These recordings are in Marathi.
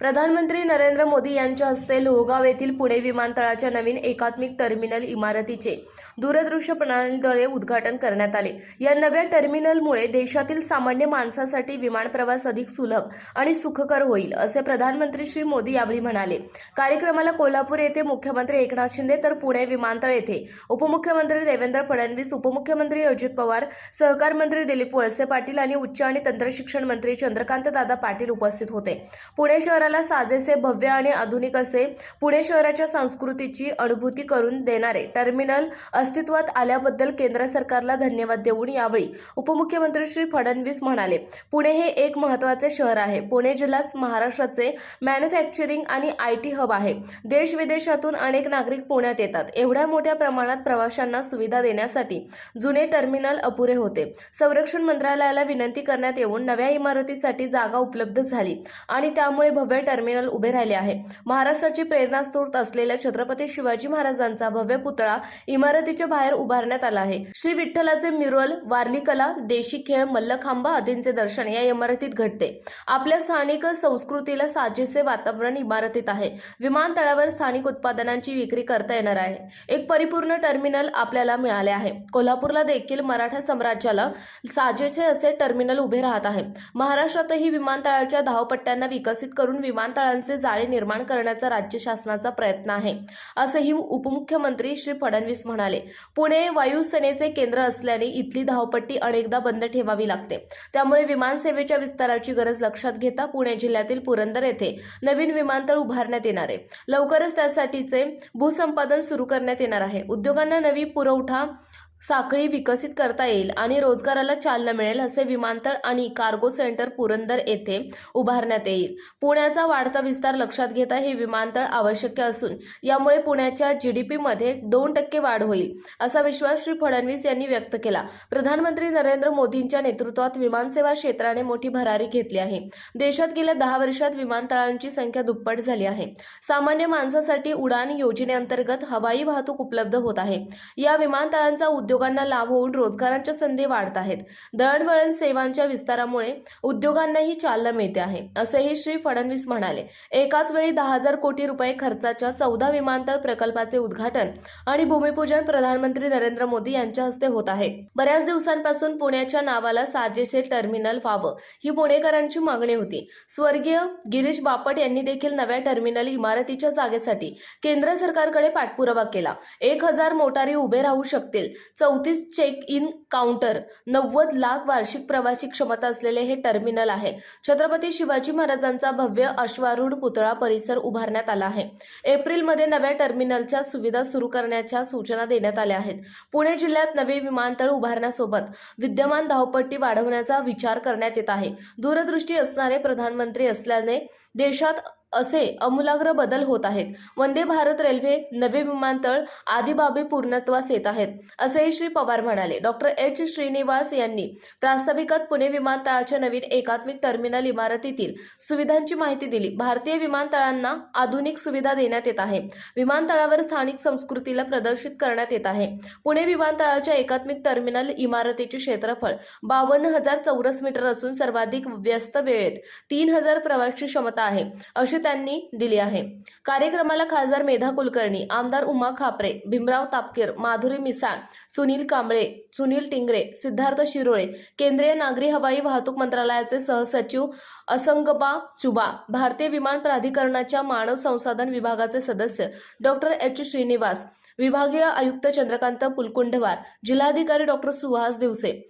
प्रधानमंत्री नरेंद्र मोदी यांच्या हस्ते लोहगाव येथील पुणे विमानतळाच्या नवीन एकात्मिक टर्मिनल इमारतीचे दूरदृश्य प्रणालीद्वारे उद्घाटन करण्यात आले. या नव्या टर्मिनलमुळे देशातील सामान्य माणसासाठी विमान प्रवास अधिक सुलभ आणि सुखकर होईल असे प्रधानमंत्री श्री मोदी यावेळी म्हणाले. कार्यक्रमाला कोल्हापूर येथे मुख्यमंत्री एकनाथ शिंदे तर पुणे विमानतळ येथे उपमुख्यमंत्री देवेंद्र फडणवीस उपमुख्यमंत्री अजित पवार सहकार मंत्री दिलीप वळसे पाटील आणि उच्च आणि तंत्रशिक्षण मंत्री चंद्रकांत दादा पाटील उपस्थित होते. पुणे शहराला साजेसे भव्य आणि आधुनिक असे पुणे शहराच्या संस्कृतीची अनुभूती करून देणारे टर्मिनल अस्तित्वात आल्याबद्दल केंद्र सरकारला धन्यवाद देऊन यावेळी उपमुख्यमंत्री श्री फडणवीस म्हणाले पुणे हे एक महत्त्वाचे शहर आहे. पुणे जिल्हा महाराष्ट्राचे मॅन्युफॅक्चरिंग आणि आय टी हब आहे. देश विदेशातून अनेक नागरिक पुण्यात येतात. एवढ्या मोठ्या प्रमाणात प्रवाशांना सुविधा देण्यासाठी जुने टर्मिनल अपुरे होते. संरक्षण मंत्रालयाला विनंती करण्यात येऊन नव्या इमारतीसाठी जागा उपलब्ध झाली आणि त्यामुळे भव्य टर्मिनल उभे राहिले आहे. महाराष्ट्राची प्रेरणास्त्रोत असलेल्या छत्रपती शिवाजी महाराजांचा भव्य पुतळा इमारतीच्या बाहेर उभारण्यात आला आहे. श्री विठ्ठलाचे म्युरल वारली कला देशी खेळ मल्लखांबा आदींचे दर्शन या इमारतीत घडते. आपल्या स्थानिक संस्कृतीला साजेसे वातावरण इमारतीत आहे. विमानतळावर स्थानिक उत्पादनांची विक्री करता येणार आहे. एक परिपूर्ण टर्मिनल आपल्याला मिळाले आहे. कोल्हापूरला देखील मराठा साम्राज्याला साजेचे असे टर्मिनल उभे राहत आहे. महाराष्ट्रातही विमानतळाच्या धावपट्ट्यांना विकसित करून विमानतळांचे जाळे निर्माण करण्याचा राज्य शासनाचा प्रयत्न आहे असंही उपमुख्यमंत्री श्री फडणवीस म्हणाले. पुणे वायुसेनेचे केंद्र असल्याने इथली धावपट्टी अनेकदा बंद ठेवावी लागते. त्यामुळे विमानसेवेच्या विस्ताराची गरज लक्षात घेता पुणे जिल्ह्यातील पुरंदर येथे नवीन विमानतळ उभारण्यात येणार आहे. लवकरच त्यासाठीचे भूसंपादन सुरू करण्यात येणार आहे. उद्योगांना नवी पुरवठा साखळी विकसित करता येईल आणि रोजगाराला चालना मिळेल असे विमानतळ आणि कार्गो सेंटर पुरंदर येथे उभारण्यात येईल. पुण्याचा वाढता विस्तार लक्षात घेता हे विमानतळ आवश्यक असून यामुळे पुण्याच्या जी डी पीमध्ये दोन टक्के वाढ होईल असा विश्वास श्री फडणवीस यांनी व्यक्त केला. प्रधानमंत्री नरेंद्र मोदींच्या नेतृत्वात विमानसेवा क्षेत्राने मोठी भरारी घेतली आहे. देशात गेल्या दहा वर्षात विमानतळांची संख्या दुप्पट झाली आहे. सामान्य माणसासाठी उडान योजनेअंतर्गत हवाई वाहतूक उपलब्ध होत आहे. या विमानतळांचा उद्योगांना लाभ होऊन रोजगारांच्या संधी वाढत आहेत. दळणवळण सेवांच्या विस्तारामुळे उद्योगांनाही चालना मिळते आहे असेही श्री फडणवीस म्हणाले. एकाच वेळी दहा हजार कोटी रुपये खर्चाच्या चौदा विमानतळ प्रकल्पाचे उद्घाटन आणि भूमिपूजन प्रधानमंत्री नरेंद्र मोदी यांच्या हस्ते होत आहे. बऱ्याच दिवसांपासून पुण्याच्या नावाला साजेसे टर्मिनल व्हावं ही पुणेकरांची मागणी होती. स्वर्गीय गिरीश बापट यांनी देखील नव्या टर्मिनल इमारतीच्या जागेसाठी केंद्र सरकारकडे पाठपुरावा केला. एक हजार मोटारी उभे राहू शकतील चौतीस चेक इन काउंटर नव्वद लाख वार्षिक प्रवासी क्षमता असलेले हे टर्मिनल आहे. छत्रपती शिवाजी महाराजांचा भव्य अश्वारूढ पुतळा परिसर उभारण्यात आला आहे. एप्रिलमध्ये नव्या टर्मिनलच्या सुविधा सुरू करण्याच्या सूचना देण्यात आल्या आहेत. पुणे जिल्ह्यात नवे विमानतळ उभारण्यासोबत विद्यमान धावपट्टी वाढवण्याचा विचार करण्यात येत आहे. दूरदृष्टी असणारे प्रधानमंत्री असल्याने देशात असे अमूलाग्र बदल होत आहेत. वंदे भारत रेल्वे नवे विमानतळ आदी बाबी पूर्णत्वास येत आहेत. असेही श्री पवार म्हणाले. Doctor H. श्रीनिवास यांनी प्रास्ताविकात पुणे विमानतळाच्या नवीन एकात्मिक टर्मिनल इमारतीतील सुविधांची माहिती दिली. भारतीय विमानतळांना आधुनिक सुविधा देण्यात येत आहे. विमानतळावर स्थानिक संस्कृतीला प्रदर्शित करण्यात येत आहे. पुणे विमानतळाच्या एकात्मिक टर्मिनल इमारतीचे क्षेत्रफळ बावन्न हजार चौरस मीटर असून सर्वाधिक व्यस्त वेळेत तीन हजार प्रवासी क्षमता आहे. अशी त्यांनी दिली आहे. कार्यक्रमाला खासदार मेधा कुलकर्णी आमदार उमा खापरे भीमराव तापकीर माधुरी मिसाळ सुनील कांबळे सुनील टिंगरे सिद्धार्थ शिरोळे केंद्रीय नागरी हवाई वाहतूक मंत्रालयाचे सहसचिव असंगबा चुबा भारतीय विमान प्राधिकरणाच्या मानव संसाधन विभागाचे सदस्य डॉक्टर एच. श्रीनिवास विभागीय आयुक्त चंद्रकांत पुलकुंडवार जिल्हाधिकारी डॉक्टर सुहास दिवसे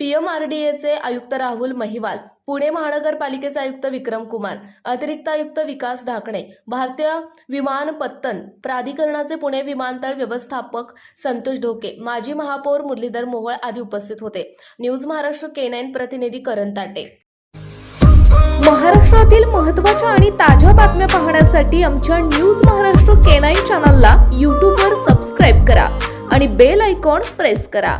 पीएमआरडीएचे आयुक्त राहुल महिवाल पुणे महानगरपालिकेचे आयुक्त विक्रम कुमार अतिरिक्त आयुक्त विकास ढाकणे भारतीय विमानपत्तन प्राधिकरणाचे पुणे विमानतळ व्यवस्थापक संतोष ढोके माजी महापौर मुरलीधर मोहोळ आदी उपस्थित होते. न्यूज महाराष्ट्र के नाईन प्रतिनिधी करण ताटे. महाराष्ट्रातील महत्त्वाच्या आणि ताज्या बातम्या पाहण्यासाठी आमच्या न्यूज महाराष्ट्र के नाईन चॅनलला यूट्यूबवर सबस्क्राईब करा आणि बेल आयकॉन प्रेस करा.